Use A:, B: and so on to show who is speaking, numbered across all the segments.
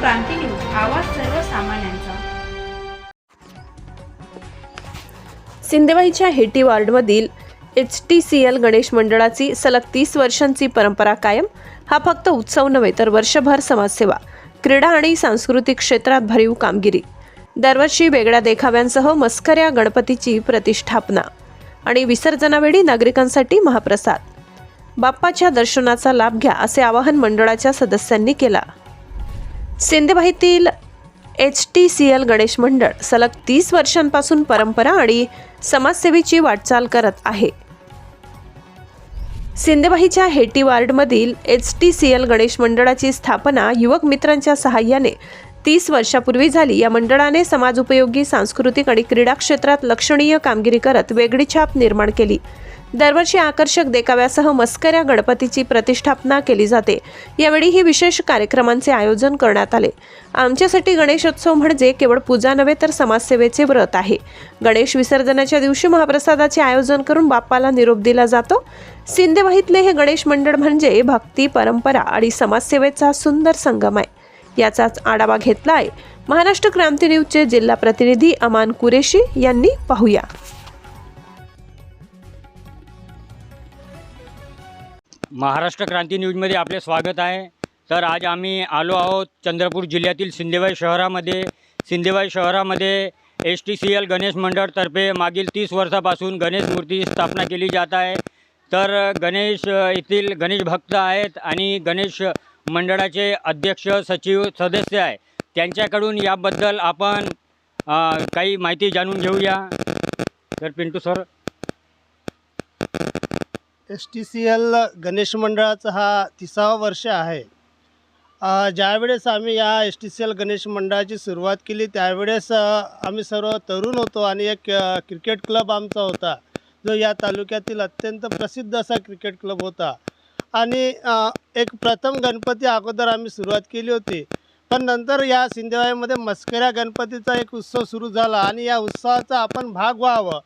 A: क्रांती news आवाज सर्वसामान्यांचा.
B: सिंदेवाईच्या Hattie वार्डमधील H T C L Ganesh मंडळाची सलग तीस वर्षांची परंपरा कायम हा फक्त उत्सव नव्हे तर वर्षभर समाजसेवा क्रीडा आणि सांस्कृतिक क्षेत्रात भरीव कामगिरी. दरवर्षी वेगळ्या देखाव्यांसह मस्कऱ्या गणपतीची प्रतिष्ठापना आणि विसर्जनावेळी नागरिकांसाठी महाप्रसाद. बाप्पाच्या दर्शनाचा लाभ घ्या असे आवाहन मंडळाच्या सदस्यांनी केला. सिंदेबाईतील H T C L Ganesh मंडळ सलग तीस वर्षांपासून परंपरा आणि समाजसेवेची वाटचाल करत आहे. सिंधेबाईच्या Hattie वार्डमधील H T C L Ganesh मंडळाची स्थापना युवक मित्रांच्या सहाय्याने तीस वर्षापूर्वी झाली. या मंडळाने समाजोपयोगी सांस्कृतिक आणि क्रीडा क्षेत्रात लक्षणीय कामगिरी करत वेगळी छाप निर्माण केली. दरवर्षी आकर्षक देखाव्यासह मस्कऱ्या गणपतीची प्रतिष्ठापना केली जाते. यावेळी ही विशेष कार्यक्रमांचे आयोजन करण्यात आले. आमच्यासाठी गणेशोत्सव म्हणजे केवळ पूजा नव्हे तर समाजसेवेचे व्रत आहे. गणेश विसर्जनाच्या दिवशी महाप्रसादाचे आयोजन करून बाप्पाला निरोप दिला जातो. सिंदेवाहीतले हे गणेश मंडळ म्हणजे भक्ती परंपरा आणि समाजसेवेचा सुंदर संगम आहे. याचाच आढावा घेतला आहे महाराष्ट्र क्रांती न्यूजचे जिल्हा प्रतिनिधी अमान कुरेशी यांनी पाहूया.
C: महाराष्ट्र क्रांती न्यूजमध्ये आपले स्वागत आहे. तर आज आम्ही आलो आहोत चंद्रपूर जिल्ह्यातील सिंदेवाई शहरामध्ये. सिंदेवाई शहरामध्ये S T C L Ganesh मंडळतर्फे मागील तीस वर्षापासून गणेश मूर्ती स्थापना केली जात आहे. तर गणेश येथील गणेश भक्त आहेत आणि गणेश मंडळाचे अध्यक्ष सचिव सदस्य आहे. त्यांच्याकडून याबद्दल आपण काही माहिती जाणून घेऊया. तर Pintu sir.
D: S T C L Ganesh मंडळाचा हा तिसावा वर्ष आहे. ज्यावेळेस आम्ही या S T C L Ganesh मंडळाची सुरुवात केली त्यावेळेस आम्ही सर्व तरुण होतो आणि एक क्रिकेट क्लब आमचा होता जो या तालुक्यातील अत्यंत प्रसिद्ध असा क्रिकेट क्लब होता. आणि एक प्रथम गणपती अगोदर आम्ही सुरुवात केली होती. पण नंतर या सिंधेवाईमध्ये मस्कऱ्या गणपतीचा एक उत्सव सुरू झाला आणि या उत्सवाचा आपण भाग व्हावं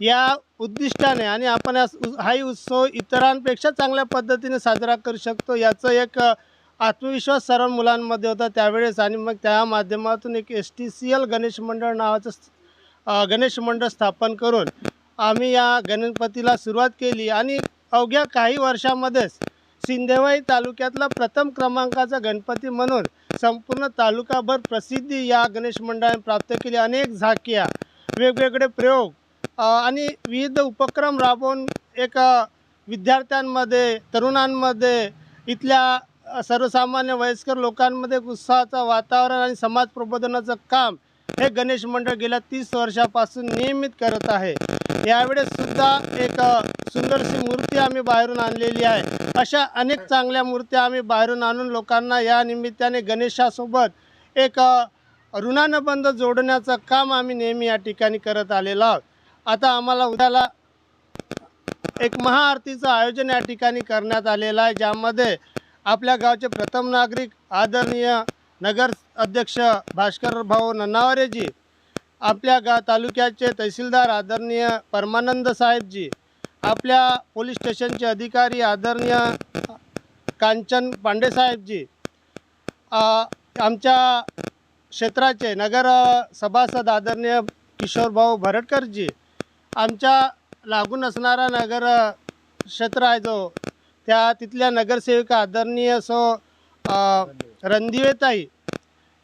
D: या उद्दिष्टाने आणि आपण या हाही उत्सव इतरांपेक्षा चांगल्या पद्धतीने साजरा करू शकतो याचं एक आत्मविश्वास सर्व मुलांमध्ये होता त्यावेळेस आणि मग त्या माध्यमातून एक S T C L Ganesh मंडळ नावाचं गणेश मंडळ स्थापन करून आम्ही या गणपतीला सुरुवात केली आणि अवघ्या काही वर्षामध्येच सिंधेवाई तालुक्यातला प्रथम क्रमांकाचा गणपती म्हणून संपूर्ण तालुकाभर प्रसिद्धी या गणेश मंडळाने प्राप्त केली. अनेक झाकिया वेगवेगळे प्रयोग आणि विविध उपक्रम राबवून एक विद्यार्थ्यांमध्ये तरुणांमध्ये इथल्या सर्वसामान्य वयस्कर लोकांमध्ये उत्साहाचं वातावरण आणि समाज प्रबोधनाचं काम हे गणेश मंडळ गेल्या तीस वर्षापासून नियमित करत आहे. यावेळेस सुद्धा एक सुंदरशी मूर्ती आम्ही बाहेरून आणलेली आहे. अशा अनेक चांगल्या मूर्त्या आम्ही बाहेरून आणून लोकांना या निमित्ताने गणेशासोबत एक ऋणानुबंध जोडण्याचं काम आम्ही नेहमी या ठिकाणी करत आलेलो आहोत. आता आम्हाला उद्याला एक महाआरतीचं आयोजन या ठिकाणी करण्यात आलेलं आहे ज्यामध्ये आपल्या गावचे प्रथम नागरिक आदरणीय नगर अध्यक्ष भास्कर भाऊ नन्नावरेजी आपल्या गा तालुक्याचे तहसीलदार आदरणीय परमानंद साहेबजी आपल्या पोलीस स्टेशनचे अधिकारी आदरणीय कांचन पांडे साहेबजी आमच्या क्षेत्राचे नगर सभासद आदरणीय किशोरभाऊ भरटकरजी आमच्या लागून असणारा नगर क्षेत्र आहे जो त्या तिथल्या नगरसेविका आदरणीय सो रणदिवेताई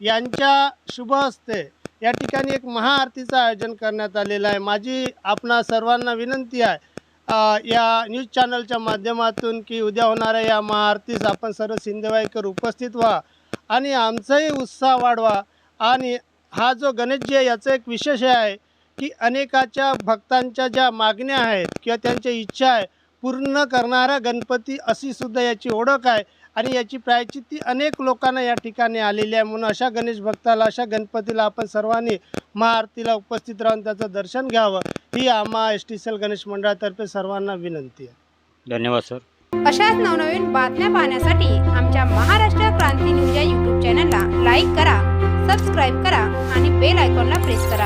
D: यांच्या शुभ हस्ते या ठिकाणी एक महाआरतीचं आयोजन करण्यात आलेलं आहे. माझी आपणा सर्वांना विनंती आहे या न्यूज चॅनलच्या माध्यमातून की उद्या होणाऱ्या या महाआरतीस आपण सर्व सिंधेवाईकर उपस्थित व्हा आणि आमचाही उत्साह वाढवा. आणि हा जो गणेशजी आहे याचं एक विशेष आहे की अनेकाच्या भक्तांच्या ज्या मागण्या आहेत किंवा त्यांच्या इच्छा आहे पूर्ण करणारा गणपती अशी सुद्धा याची ओळख आहे. आणि याची प्रायचित्ती अनेक लोकांना या ठिकाणी आलेली आहे. म्हणून अशा गणेश भक्ताला अशा गणपतीला आपण सर्वांनी महाआरतीला उपस्थित राहून त्याचं दर्शन घ्यावं. ही आम्हा S T C L Ganesh मंडळातर्फे सर्वांना विनंती आहे.
C: धन्यवाद सर.
A: अशाच नवनवीन बातम्या पाहण्यासाठी आमच्या महाराष्ट्र क्रांती न्यूज या यूट्यूब चॅनलला लाईक करा सबस्क्राईब करा आणि बेल आयकॉनला प्रेस करा.